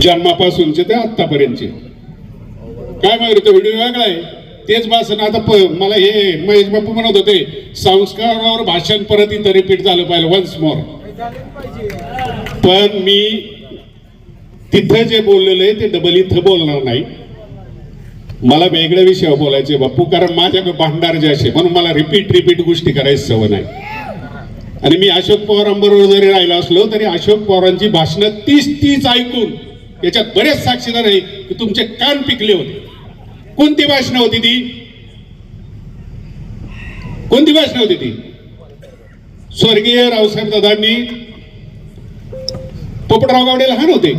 जन्मापासूनचे ते आत्तापर्यंतचे. काय माहिती तो व्हिडिओ वेगळा आहे. तेच भाषण आता प- मला हे महेश बापू म्हणत होते संस्कारावर भाषण परत इथं रिपीट झालं पाहिजे वन्स मोर पण मी तिथं जे बोललेलं आहे ते डबल इथं बोलणार नाही. मला वेगळ्या विषयावर बोलायचे बापू कारण माझ्याकडे भांडार जे असे म्हणून मला रिपीट रिपीट गोष्टी करायची सवय नाही. आणि मी अशोक पवारांबरोबर जरी राहिलो असलो तरी अशोक पवारांची भाषणं तीच तीच ऐकून याच्यात बरेच साक्षीदार आहे की तुमचे कान पिकले होते. कोणती भाषणं होती ती? कोणती भाषणं होती ती? स्वर्गीय रावसाहेब दादांनी पोपटराव गावडे लहान होते.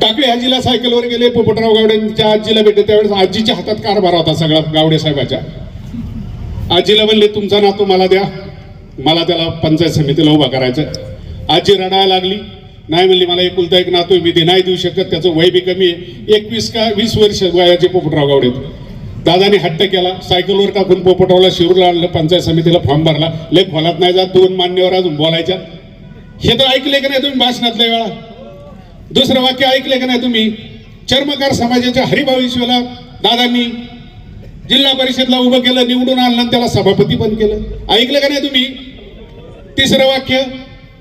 टाकळी आजीला सायकलवर गेले पोपटराव गावड्यांच्या आजीला भेटले. त्यावेळेस आजीच्या हातात कारभार होता सगळा गावडे साहेबाच्या आजीला म्हणले तुमचा नातू मला द्या. मला त्याला पंचायत समितीला उभा करायचं आजी रडायला लागली. नाही म्हणली मला एकुलता एक नातो आहे, मी ते नाही देऊ शकत त्याचं वय बी कमी आहे. एकवीस का वीस वर्ष वयाचे पोपटराव गावडेत दादाने हट्ट केला सायकलवर टाकून पोपटरावला शिरूरला आणलं पंचायत समितीला फॉर्म भरला. लय खोलात नाही जात दोन मान्यवर अजून बोलायच्या. हे तर ऐकले का नाही तुम्ही भाषणातल्या वेळा? दुसरं वाक्य ऐकले का नाही तुम्ही? चर्मकार समाजाच्या हरिभाविश्वला दादांनी जिल्हा परिषदला उभं केलं निवडून आणलं त्याला सभापती पण केलं. ऐकलं का नाही तुम्ही? तिसरं वाक्य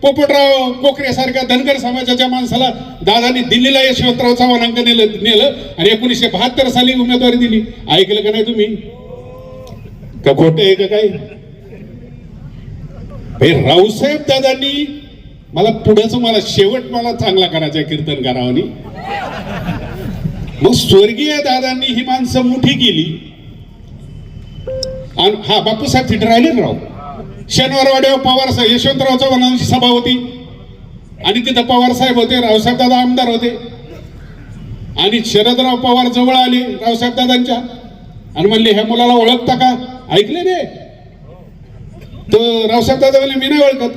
पोपटराव कोकरेसारख्या धनगर समाजाच्या माणसाला दादांनी दिल्लीला यशवंतराव चव्हाणांक नेलं नेलं आणि एकोणीसशे बहात्तर साली उमेदवारी दिली. ऐकलं का नाही तुम्ही? का खोट आहे का काय? हे रावसाहेब दादांनी मला पुढेच मला शेवट मला चांगला करायचा आहे कीर्तन करावानी मग स्वर्गीय दादांनी ही माणसं मोठी केली. आणि हा बापूसाहेब थिटर राहिले राव शनिवारवाड्यावर पवार यशवंतराव चव्हाणांची सभा होती. आणि तिथं पवार साहेब होते रावसाहेब दादा आमदार होते. आणि शरदराव पवार जवळ आले रावसाहेबदादांच्या आणि म्हणले ह्या मुलाला ओळखता का? ऐकले रे. तर रावसाहेब दादा म्हणले मी नाही ओळखत.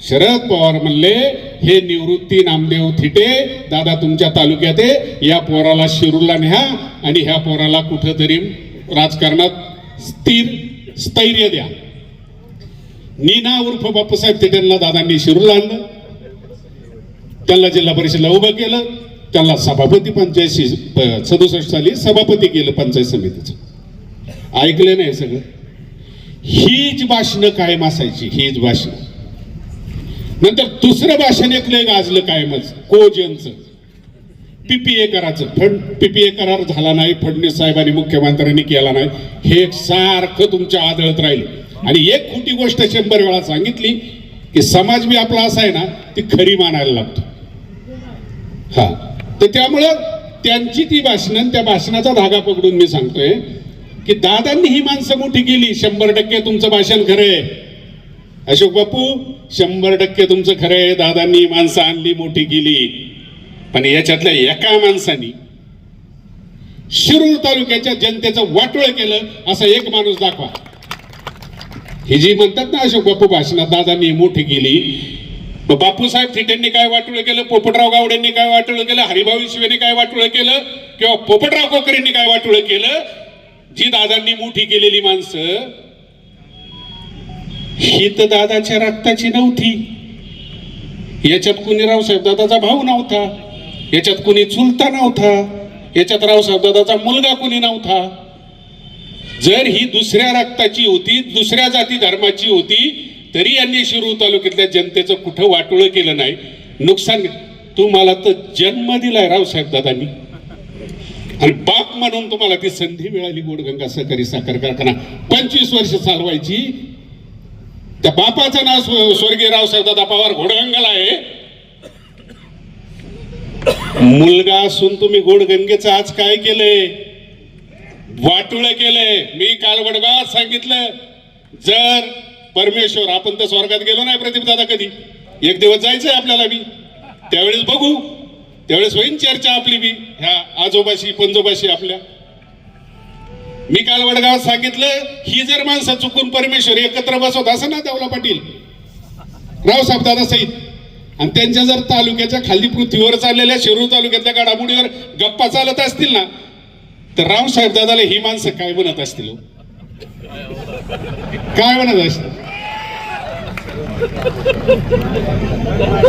शरद पवार म्हणले हे निवृत्ती नामदेव थिटे दादा तुमच्या तालुक्यात आहे. या पोराला शिरूरला न्या आणि ह्या पोराला कुठंतरी राजकारणात स्थिर स्थैर्य द्या. नीना उर्फ बापूसाहेब थिटेंना दादांनी शिरूला आणलं. त्यांना जिल्हा परिषदला उभं केलं. त्यांना सभापती पंचायत सदुसष्ट साली सभापती केलं पंचायत समितीचं. ऐकलं नाही सगळं. हीच भाषणं कायम असायची हीच भाषणं. नंतर दुसरं भाषण एक गाजलं कायमच कोजनचं. पीपीए कराचं. फंड पीपीए करार झाला नाही फडणवीस साहेबांनी मुख्यमंत्र्यांनी केला नाही. हे सारखं तुमच्या आदळत राहील. आणि एक खोटी गोष्ट शंभर वेळा सांगितली की समाज बी आपला असा आहे ना ती खरी मानायला लागतो. हा. तर त्यामुळं त्यांची ती भाषणं त्या भाषणाचा धागा पकडून मी सांगतोय की दादांनी ही माणसं मोठी केली शंभर टक्के तुमचं भाषण खरं आहे. अशोक बापू शंभर टक्के तुमचं खरं आहे दादांनी ही माणसं आणली मोठी केली. पण याच्यातल्या एका माणसानी शिरूर तालुक्याच्या जनतेचं वाटोळ केलं असं एक माणूस दाखवा. हे जी म्हणतात ना अशोक बापू भाषणात दादांनी मोठी केली मग बापूसाहेब थिटेंनी काय वाटोळ केलं? पोपटराव गावडेंनी काय वाटोळं केलं? हरिभाऊ शिवेने काय वाटोळं केलं? किंवा पोपटराव कोकरेंनी काय वाटोळं केलं? जी दादांनी मोठी केलेली माणसं ही तर दादाच्या रक्ताची नव्हती. याच्यात कुणी रावसाहेब दादाचा भाऊ नव्हता. याच्यात कुणी चुलता नव्हता. याच्यात रावसाहेब दादाचा मुलगा कुणी नव्हता. जर ही दुसऱ्या रक्ताची होती दुसऱ्या जाती धर्माची होती तरी यांनी शिरूर तालुक्यातल्या जनतेचं कुठं वाटोळं केलं नाही. नुकसान तुम्हाला तर जन्म दिलाय रावसाहेब दादांनी. आणि बाप म्हणून तुम्हाला ती संधी मिळाली गोडगंगा सहकारी साखर कारखाना. पंचवीस वर्ष चालवायची. त्या बापाचं नाव स्वर्गीय रावसाहेब दादा पवार घोडगंगाला आहे. मुलगा असून तुम्ही गोडगंगेचं आज काय केलंय? वाटुळ केलंय. मी काल वडगावात सांगितलं जर परमेश्वर आपण तर स्वर्गात गेलो नाही प्रदीप दादा कधी. एक दिवस जायचंय आपल्याला बी. त्यावेळेस बघू. त्यावेळेस होईन चर्चा आपली बी. ह्या आजोबाशी पंजोबाशी आपल्या. मी काल वडगावात सांगितलं ही जर माणसं चुकून परमेश्वर एकत्र बसवत असं ना देवला पाटील? रावसाहेब दादा सहित. आणि त्यांच्या जर तालुक्याच्या खाली पृथ्वीवर चाललेल्या शिरूर तालुक्यातल्या घडामोडीवर गप्पा चालत असतील ना तर रावसाहेब दादाला ही माणसं काय म्हणत असतील हो? काय म्हणत असतील?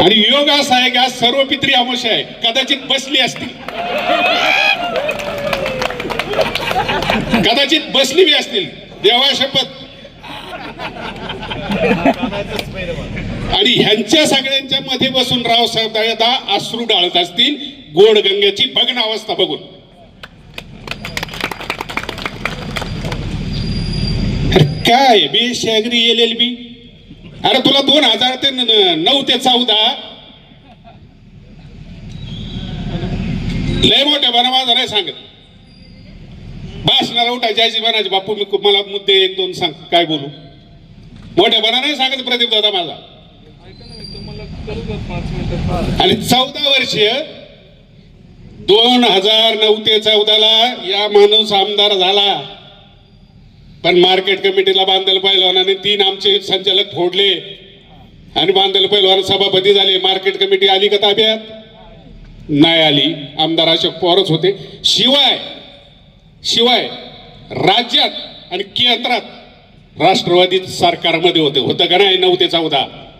आणि योग असा आहे की आज सर्व पित्री अमोश आहे. कदाचित बसली असतील. कदाचित बसली बी असतील. देवा शपथ. आणि ह्यांच्या सगळ्यांच्या मध्ये बसून रावसाहेब दादा अश्रू डाळत असतील. गोड गंगेची भग्न अवस्था बघून अरे काय बी शॅगरी एल एल बी? अरे तुला दोन हजार ते न- नऊ ते चौदा. लय मोठ्या बना माझा नाही सांगत. भाषणाला उठा जायची बनायची. बापू मी मला मुद्दे एक दोन सांग. काय बोलू? मोठ्या बना नाही सांगत प्रदीप दादा माझा. आणि चौदा वर्ष दोन हजार नऊ ते चौदाला या माणूस आमदार झाला. पण मार्केट कमिटीला बांधल पैलवानाने तीन आमचे संचालक फोडले. आणि बांधल पैलवान सभापती झाले. मार्केट कमिटी आली का ताब्यात? नाही आली. आमदार अशोक पवारच होते. शिवाय शिवाय राज्यात आणि केंद्रात राष्ट्रवादी सरकारमध्ये होते. होतं का नाही? नऊ ते चौदा.